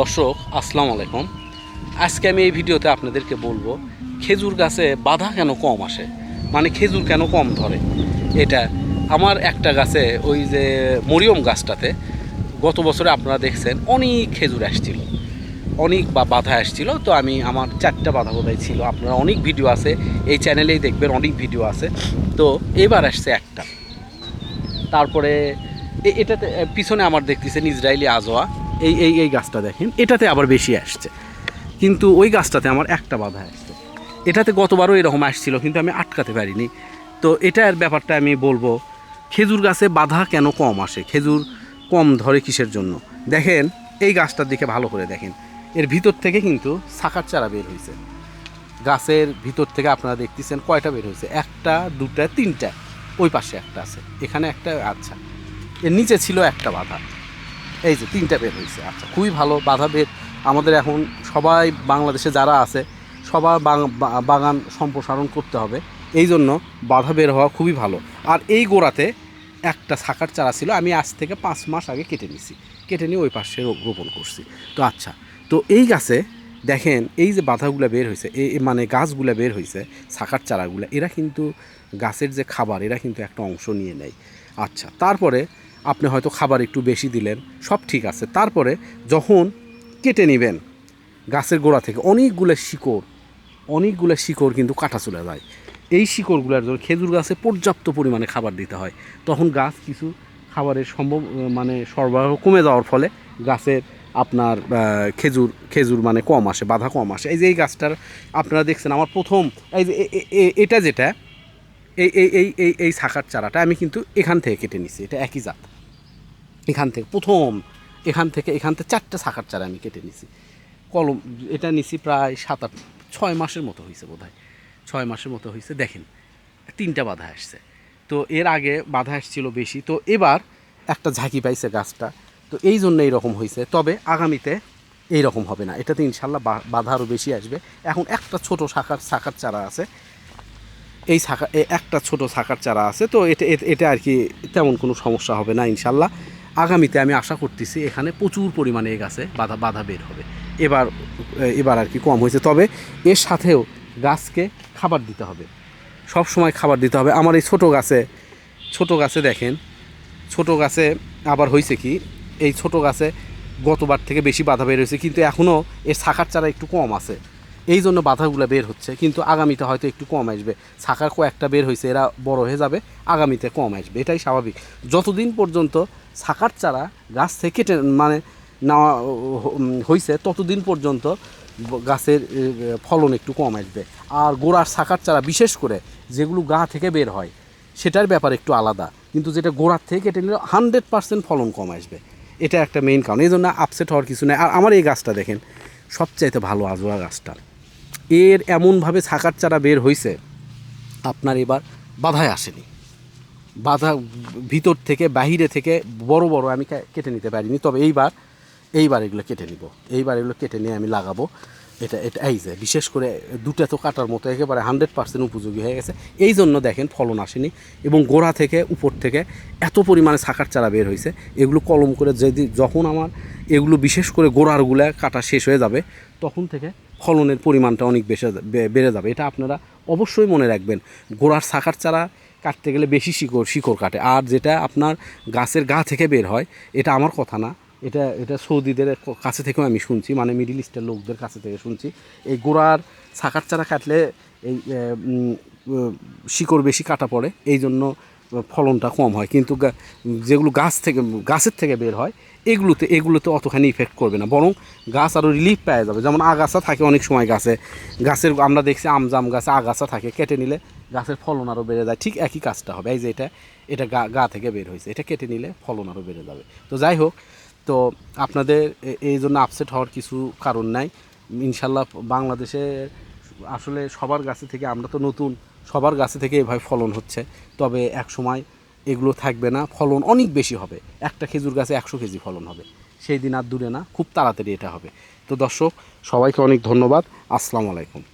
দর্শক, আসসালামু আলাইকুম। আজকে আমি এই ভিডিওতে আপনাদেরকে বলব, খেজুর গাছে বাধা কেন কম আসে? মানে খেজুর কেন কম ধরে? এটা আমার একটা গাছে, ওই যে মরিয়ম গাছটাতে গত বছরে আপনারা দেখছেন, অনেক খেজুর আসছিল। অনেক বা বাধা আসছিল, তো আমি আমার চারটা বাধা বোধহয় ছিল। আপনারা অনেক ভিডিও আছে, এই চ্যানেলেই দেখবেন অনেক ভিডিও আছে। তো এবার আসছে একটা। তারপরে এটাতে পিছনে আমার দেখতেছেন ইসরায়েলি আজোয়া। এই এই এই গাছটা দেখেন, এটাতে আবার বেশি আসছে। কিন্তু ওই গাছটাতে আমার একটা বাধা আসছে। এটাতে গতবারও এরকম আসছিল, কিন্তু আমি আটকাতে পারিনি। তো এটার ব্যাপারটা আমি বলব, খেজুর গাছে বাধা কেন কম আসে? খেজুর কম ধরে কিসের জন্য? দেখেন, এই গাছটার দিকে ভালো করে দেখেন। এর ভিতর থেকে কিন্তু শাখার চারা বের হয়েছে। গাছের ভিতর থেকে আপনারা দেখতেছেন কয়টা বের হয়েছে? একটা, দুটা, তিনটা। ওই পাশে একটা আছে। এখানে একটা আচ্ছা। এর নিচে ছিল একটা বাধা। এই যে তিনটা বের হয়েছে আচ্ছা খুবই ভালো বাধা বের। আমাদের এখন সবাই বাংলাদেশে যারা আছে, সবার বাগান সম্প্রসারণ করতে হবে। এই জন্য বাধা বের হওয়া খুবই ভালো। আর এই গোড়াতে একটা শাখার চারা ছিল, আমি আজ থেকে পাঁচ মাস আগে কেটে নিছি। কেটে নিয়ে ওই পাশে রোপণ করছি। তো আচ্ছা তো এই গাছে দেখেন, এই যে বাধাগুলো বের হয়েছে এই মানে গাছগুলো বের হয়েছে, শাখার চারাগুলো, এরা কিন্তু গাছের যে খাবার, এরা কিন্তু একটা অংশ নিয়ে নেয়। আচ্ছা তারপরে আপনি হয়তো খাবার একটু বেশি দিলেন, সব ঠিক আছে। তারপরে যখন কেটে নেবেন গাছের গোড়া থেকে, অনেকগুলো শিকড় অনেকগুলো শিকড় কিন্তু কাটা চলে যায়। এই শিকড়গুলোর জন্য খেজুর গাছে পর্যাপ্ত পরিমাণে খাবার দিতে হয়। তখন গাছ কিছু খাবারের সম্ভব মানে সরবরাহ কমে যাওয়ার ফলে গাছের আপনার খেজুর খেজুর মানে কম আসে, বাধা কম আসে। এই যে এই গাছটার আপনারা দেখছেন আমার প্রথম, এই যে এটা যেটা এই এই এই এই শাখার চারাটা আমি কিন্তু এখান থেকে কেটে নিছি, এটা একই জাত। এখান থেকে, প্রথম এখান থেকে এখান থেকে চারটে শাখার চারা আমি কেটে নিছি। কলম, এটা নিছি প্রায় সাত আট, ছয় মাসের মতো হয়েছে বোধ ছয় মাসের মতো হয়েছে দেখেন, তিনটা বাধা আসছে। তো এর আগে বাধা আসছিল বেশি, তো এবার একটা ঝাঁকি পাইছে গাছটা। তো এই জন্য এইরকম হয়েছে তবে আগামীতে এই রকম হবে না। এটাতে ইনশাল্লাহ বাধা আরও বেশি আসবে। এখন একটা ছোট শাখার শাখার চারা আছে। এই শাখা একটা ছোট শাখার চারা আছে, তো এটা- এটা আর কি তেমন কোনো সমস্যা হবে না ইনশাল্লাহ। আগামীতে আমি আশা করতেছি এখানে প্রচুর পরিমাণে এই গাছে বাধা বাধা বের হবে। এবার এবার আর কি কম হয়েছে। তবে এর সাথেও গাছকে খাবার দিতে হবে। সব সময় খাবার দিতে হবে। আমার এই ছোট গাছে ছোট গাছে দেখেন, ছোট গাছে আবার হয়েছে কি, এই ছোট গাছে গতবার থেকে বেশি বাধা বের হয়েছে, কিন্তু এখনও এর শাখার চারা একটু কম আছে। এই জন্য বাধাগুলো বের হচ্ছে, কিন্তু আগামীতে হয়তো একটু কম আসবে। শাখার কয়েকটা বের হয়েছে এরা বড় হয়ে যাবে, আগামীতে কম আসবে, এটাই স্বাভাবিক। যতদিন পর্যন্ত শাখার চারা গাছ থেকে মানে নেওয়া হয়েছে ততদিন পর্যন্ত গাছের ফলন একটু কম আসবে। আর গোড়ার শাখার চারা, বিশেষ করে যেগুলো গা থেকে বের হয়, সেটার ব্যাপার একটু আলাদা। কিন্তু যেটা গোড়ার থেকে কেটে নিলে হান্ড্রেড পার্সেন্ট ফলন কম আসবে। এটা একটা মেইন কারণ, এই জন্য আপসেট হওয়ার কিছু নেই। আর আমার এই গাছটা দেখেন, সবচাইতে ভালো আজোয়া গাছটা। এর এমনভাবে ছাকার চারা বের হয়েছে আপনার এবার বাধায় আসেনি। বাধা ভিতর থেকে, বাহিরে থেকে বড় বড় আমি কেটে নিতে পারিনি। তবে এইবার এইবার এগুলো কেটে নিব। এইবার এগুলো কেটে নিয়ে আমি লাগাবো। এটা এটা, এই যে, বিশেষ করে দুটা তো কাটার মতো একেবারে হান্ড্রেড পার্সেন্ট উপযোগী হয়ে গেছে। এই জন্য দেখেন ফলন আসেনি এবং গোড়া থেকে উপর থেকে এত পরিমাণে শাখার চারা বের হয়েছে। এগুলো কলম করে যদি, যখন আমার এগুলো বিশেষ করে গোড়ারগুলো কাটা শেষ হয়ে যাবে, তখন থেকে ফলনের পরিমাণটা অনেক বেশি বেড়ে যাবে। এটা আপনারা অবশ্যই মনে রাখবেন। গোড়ার শাখার চারা কাটতে গেলে বেশি শিকড় শিকড় কাটে। আর যেটা আপনার গাছের গা থেকে বের হয়, এটা আমার কথা না। এটা এটা সৌদিদের কাছে থেকেও আমি শুনছি মানে মিডিল ইস্টের লোকদের কাছে থেকে শুনছি। এই গোড়ার শাখার চারা কাটলে এই শিকড় বেশি কাটা পড়ে, এই জন্য ফলনটা কম হয়। কিন্তু যেগুলো গাছ থেকে, গাছের থেকে বের হয়, এগুলোতে এগুলোতে অতখানি ইফেক্ট করবে না। বরং গাছ আরও রিলিফ পাওয়া যাবে। যেমন আগাছা থাকে অনেক সময় গাছে। গাছের, আমরা দেখছি আম, জাম গাছে আগাছা থাকে, কেটে নিলে গাছের ফলন আরও বেড়ে যায়। ঠিক একই কাজটা হবে। এই যে এটা এটা গা গা থেকে বের হয়েছে। এটা কেটে নিলে ফলন আরও বেড়ে যাবে। তো যাই হোক তো আপনাদের এই জন্য আপসেট হওয়ার কিছু কারণ নাই। ইনশাল্লাহ বাংলাদেশে আসলে সবার গাছে থেকে, আমরা তো নতুন, সবার গাছে থেকে এভাবে ফলন হচ্ছে। তবে এক সময় এগুলো থাকবে না, ফলন অনেক বেশি হবে। একটা খেজুর গাছে একশো কেজি ফলন হবে। সেই দিন আর দূরে না, খুব তাড়াতাড়ি এটা হবে। তো দর্শক, সবাইকে অনেক ধন্যবাদ। আসসালামু আলাইকুম।